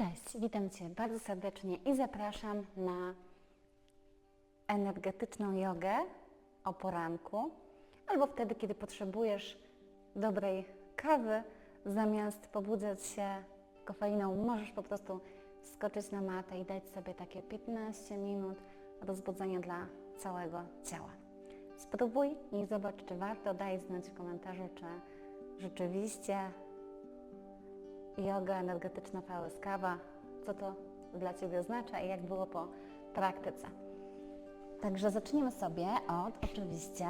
Cześć, witam Cię bardzo serdecznie i zapraszam na energetyczną jogę o poranku albo wtedy, kiedy potrzebujesz dobrej kawy, zamiast pobudzać się kofeiną, możesz po prostu skoczyć na matę i dać sobie takie 15 minut rozbudzenia dla całego ciała. Spróbuj i zobacz, czy warto. Daj znać w komentarzu, czy rzeczywiście yoga energetyczna kawa, co to dla Ciebie oznacza i jak było po praktyce. Także zacznijmy sobie od oczywiście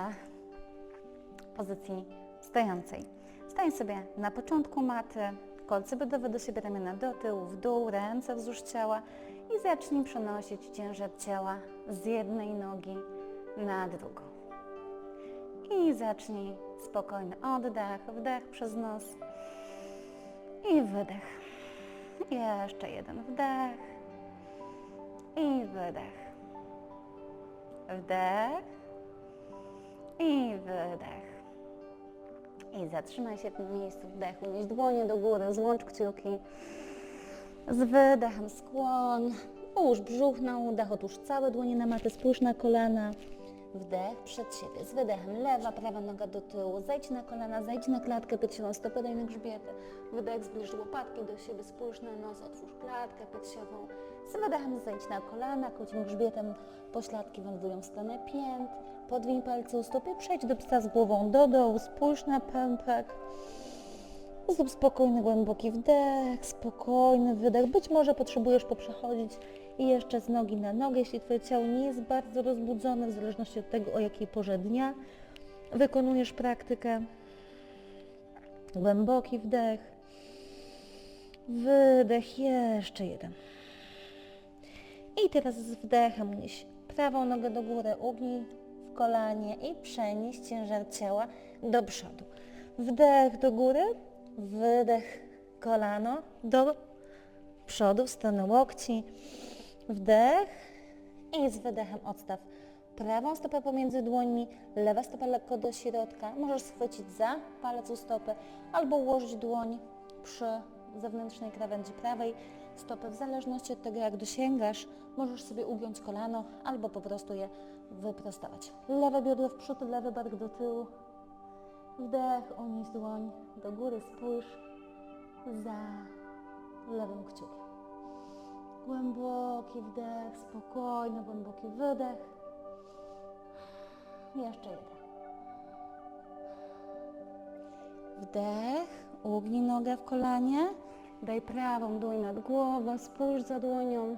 pozycji stojącej. Stań sobie na początku maty, kolce biodowe do siebie, ramiona do tyłu, w dół, ręce wzdłuż ciała i zacznij przenosić ciężar ciała z jednej nogi na drugą. I zacznij spokojny oddech, wdech przez nos i wydech. Jeszcze jeden wdech i wydech. Wdech i wydech. I zatrzymaj się w tym miejscu wdechu. Nieś dłonie do góry, złącz kciuki. Z wydechem skłon. Połóż brzuch na udach, otóż całe dłonie na matę, spójrz na kolana. Wdech przed siebie, z wydechem lewa, prawa noga do tyłu, zejdź na kolana, zejdź na klatkę piersiową, stopę daj na grzbiety. Wydech, zbliż łopatki do siebie, spójrz na nos, otwórz klatkę piersiową. Z wydechem zejdź na kolana, krótkim grzbietem pośladki wędrują w stronę pięt. Podwiń palce u stopy, przejdź do psa z głową do dołu, spójrz na pępek. Zrób spokojny, głęboki wdech, spokojny wydech. Być może potrzebujesz poprzechodzić i jeszcze z nogi na nogę, jeśli Twoje ciało nie jest bardzo rozbudzone, w zależności od tego, o jakiej porze dnia wykonujesz praktykę. Głęboki wdech, wydech, jeszcze jeden. I teraz z wdechem unieś prawą nogę do góry, ugnij w kolanie i przenieś ciężar ciała do przodu. Wdech do góry, wydech kolano do przodu w stronę łokci. Wdech i z wydechem odstaw prawą stopę pomiędzy dłońmi, lewa stopa lekko do środka. Możesz schwycić za palec u stopy albo ułożyć dłoń przy zewnętrznej krawędzi prawej stopy. W zależności od tego, jak dosięgasz, możesz sobie ugiąć kolano albo po prostu je wyprostować. Lewe biodro w przód, lewy bark do tyłu. Wdech, unieś dłoń do góry, spójrz za lewym kciukiem. Głęboki wdech, spokojny, głęboki wydech. Jeszcze jeden. Wdech, ugnij nogę w kolanie. Daj prawą dłoń nad głową, spójrz za dłonią.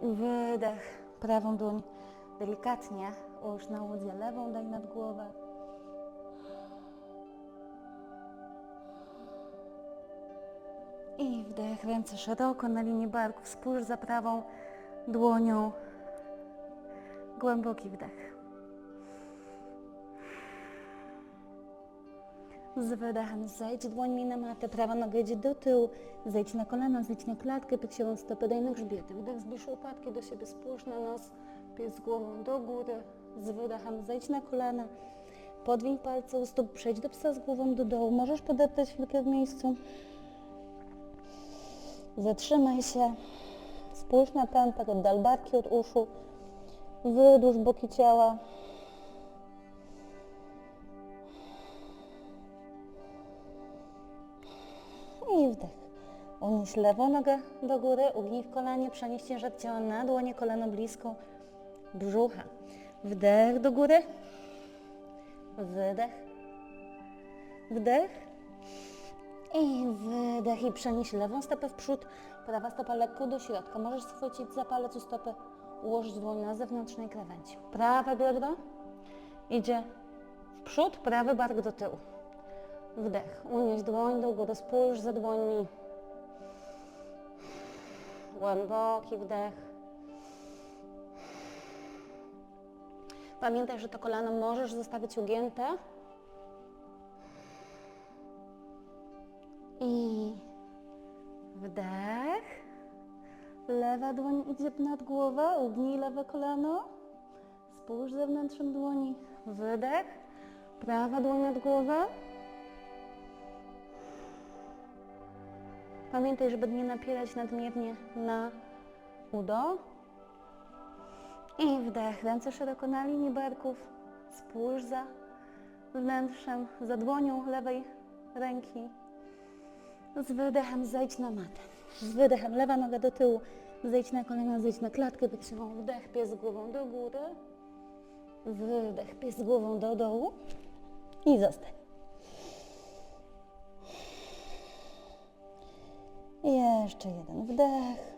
Wydech, prawą dłoń delikatnie ułóż na łodzie, lewą daj nad głowę. Wdech, ręce szeroko na linii barków, spójrz za prawą dłonią. Głęboki wdech. Z wydechem zejdź dłońmi na matę, prawa noga idzie do tyłu, zejdź na kolana, zejdź na klatkę, piersiową stopę, daj na grzbiety. Wdech, zbliż łopatki do siebie, spójrz na nos, pies głową do góry. Z wydechem zejdź na kolana, podwiń palce u stóp, przejdź do psa z głową do dołu. Możesz podeptać chwilkę w miejscu. Zatrzymaj się, spójrz na pępek, oddal barki od uszu, wydłuż boki ciała. I wdech. Unieś lewą nogę do góry, ugnij w kolanie, przenieś ciężar ciała na dłonie, kolano blisko brzucha. Wdech do góry, wydech, wdech i wydech i przenieś lewą stopę w przód, prawa stopa lekko do środka. Możesz schwycić za palec u stopy, ułożyć dłoń na zewnętrznej krawędzi. Prawe biodro idzie w przód, prawy bark do tyłu. Wdech, unieś dłoń do góry, spójrz za dłońmi. Głęboki wdech. Pamiętaj, że to kolano możesz zostawić ugięte. I wdech. Lewa dłoń idzie nad głowę, ugnij lewe kolano. Spójrz zewnętrzem dłoni. Wydech. Prawa dłoń nad głowę. Pamiętaj, żeby nie napierać nadmiernie na udo. I wdech, ręce szeroko na linii barków. Spójrz za wnętrzem, za dłonią lewej ręki. Z wydechem zejdź na matę. Z wydechem lewa noga do tyłu. Zejdź na kolana, zejdź na klatkę piersiową. Wdech, pies głową do góry. Wydech, pies głową do dołu. I zostań. Jeszcze jeden wdech.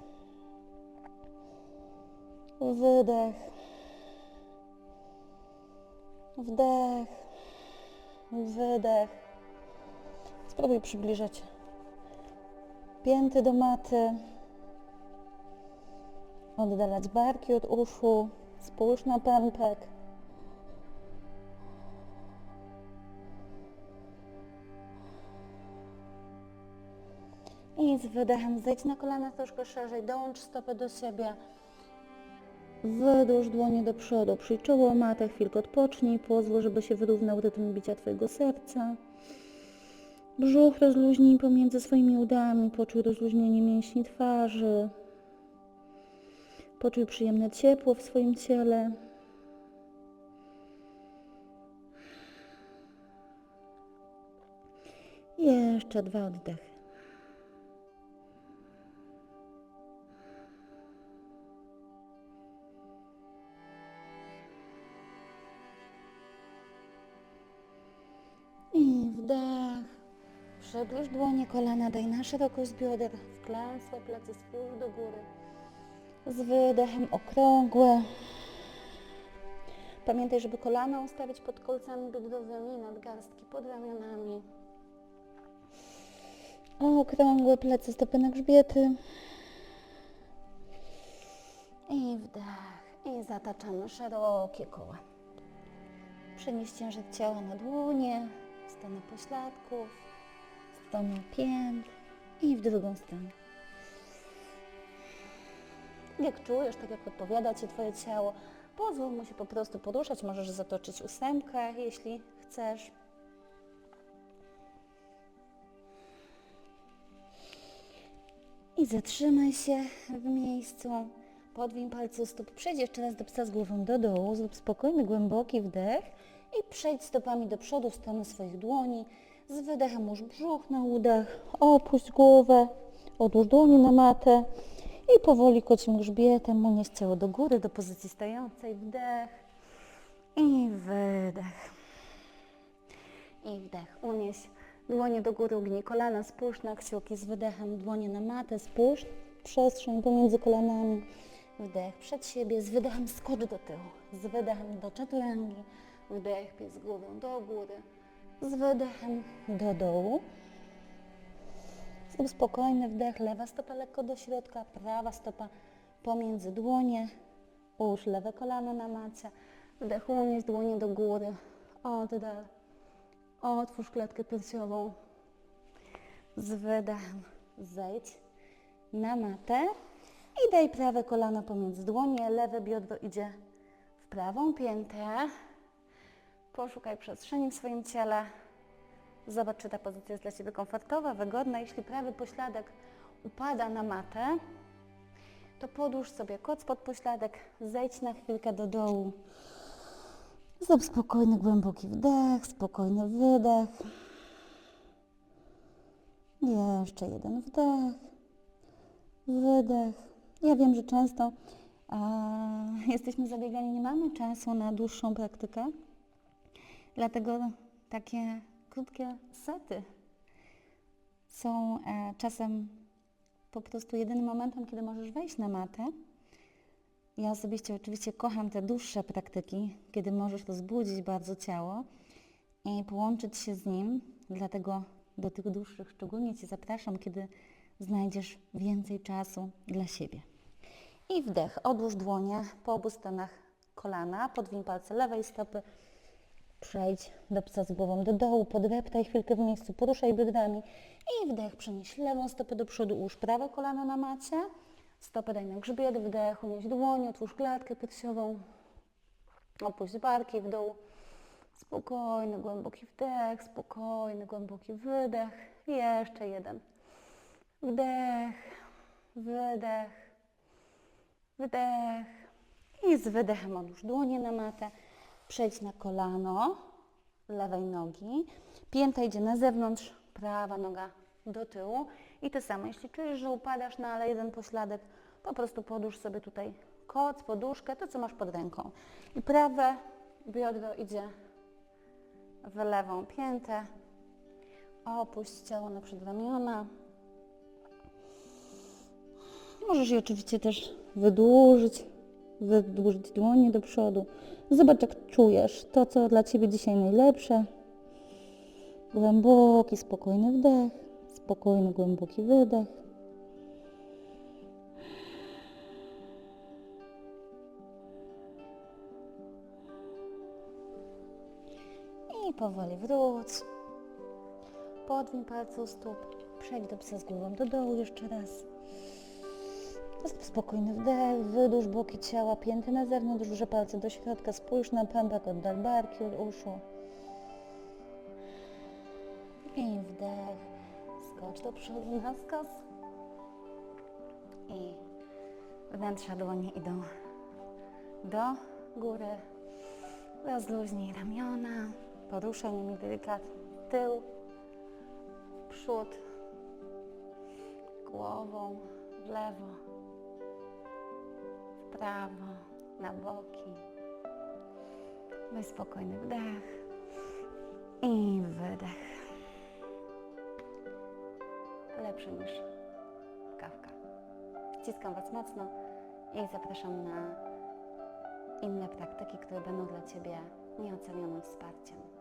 Wydech. Wdech. Wydech. Spróbuj przybliżać pięty do maty. Oddalać barki od uszu. Spójrz na pępek. I z wydechem zejdź na kolana troszkę szerzej, dołącz stopę do siebie. Wydłuż dłonie do przodu, przyjdź czoło matę, chwilkę odpocznij, pozwól, żeby się wyrównał rytm bicia Twojego serca. Brzuch rozluźnij pomiędzy swoimi udami, poczuj rozluźnienie mięśni twarzy. Poczuj przyjemne ciepło w swoim ciele. Jeszcze dwa oddechy. Przybliż dłonie, kolana, daj na szerokość bioder. Wklęsłe plecy, spójrz do góry. Z wydechem okrągłe. Pamiętaj, żeby kolana ustawić pod kolcami biodrowymi, nadgarstki pod ramionami. Okrągłe plecy, stopy na grzbiety. I wdech. I zataczamy szerokie koła. Przenieś ciężar ciała na dłonie, stronę pośladków, stronę pięt i w drugą stronę. Jak czujesz, tak jak odpowiada Ci Twoje ciało, pozwól mu się po prostu poruszać. Możesz zatoczyć ósemkę, jeśli chcesz. I zatrzymaj się w miejscu. Podwiń palce stóp. Przejdź jeszcze raz do psa z głową do dołu. Zrób spokojny, głęboki wdech. I przejdź stopami do przodu w stronę swoich dłoni. Z wydechem już brzuch na udach. Opuść głowę. Odłóż dłonie na matę. I powoli kocim grzbietem unieś ciało do góry, do pozycji stojącej. Wdech. I wydech. I wdech. Unieś dłonie do góry, ugnij kolana, spójrz na kciuki z wydechem, dłonie na matę, spójrz przestrzeń pomiędzy kolanami. Wdech przed siebie, z wydechem skocz do tyłu, z wydechem do czaturangi, wdech, pies głową do góry, z wydechem do dołu. Zrób spokojny wdech, lewa stopa lekko do środka, prawa stopa pomiędzy dłonie, ułóż lewe kolano na macie, wdech, unieś dłonie do góry, oddal, otwórz klatkę piersiową, z wydechem zejdź na matę i daj prawe kolano pomiędzy dłonie, lewe biodro idzie w prawą piętę. Poszukaj przestrzeni w swoim ciele. Zobacz, czy ta pozycja jest dla Ciebie komfortowa, wygodna. Jeśli prawy pośladek upada na matę, to podłóż sobie koc pod pośladek, zejdź na chwilkę do dołu. Zrób spokojny, głęboki wdech, spokojny wydech. Jeszcze jeden wdech, wydech. Ja wiem, że często a, jesteśmy zabiegani, nie mamy czasu na dłuższą praktykę, dlatego takie krótkie sety są e, czasem po prostu jedynym momentem, kiedy możesz wejść na matę. Ja osobiście oczywiście kocham te dłuższe praktyki, kiedy możesz rozbudzić bardzo ciało i połączyć się z nim, dlatego do tych dłuższych szczególnie Cię zapraszam, kiedy znajdziesz więcej czasu dla siebie. I wdech, odłóż dłonie po obu stronach kolana, podwiń palce lewej stopy, przejdź do psa z głową do dołu, podreptaj chwilkę w miejscu, poruszaj biodrami i wdech, przenieś lewą stopę do przodu, ułóż prawe kolano na macie, stopę daj na grzbiet, wdech, unieś dłonie, otwórz klatkę piersiową, opuść barki w dół, spokojny, głęboki wdech, spokojny, głęboki wydech, jeszcze jeden. Wdech, wydech, wdech. I z wydechem odłóż dłonie na matę. Przejdź na kolano lewej nogi. Pięta idzie na zewnątrz, prawa noga do tyłu. I to samo, jeśli czujesz, że upadasz na ale jeden pośladek, po prostu podłóż sobie tutaj koc, poduszkę, to co masz pod ręką. I prawe biodro idzie w lewą piętę. Opuść ciało na przedramiona. Możesz je oczywiście też wydłużyć, wydłużyć dłonie do przodu. Zobacz, jak czujesz to, co dla Ciebie dzisiaj najlepsze. Głęboki, spokojny wdech, spokojny, głęboki wydech. I powoli wróć. Podwin palce u stóp. Przejdź do psa z głową do dołu jeszcze raz. Spokojny wdech, wydłuż boki ciała, pięty na zewnątrz, duże palce do środka, spójrz na pępek, oddal barki od uszu. I wdech, skocz do przodu na skos. I wnętrza dłoni idą do góry. Rozluźnij ramiona, poruszaj nimi delikatnie tył, przód, głową w lewo, prawo, na boki. Weź spokojny wdech i wydech. Lepszy niż kawka. Ściskam Was mocno i zapraszam na inne praktyki, które będą dla Ciebie nieocenionym wsparciem.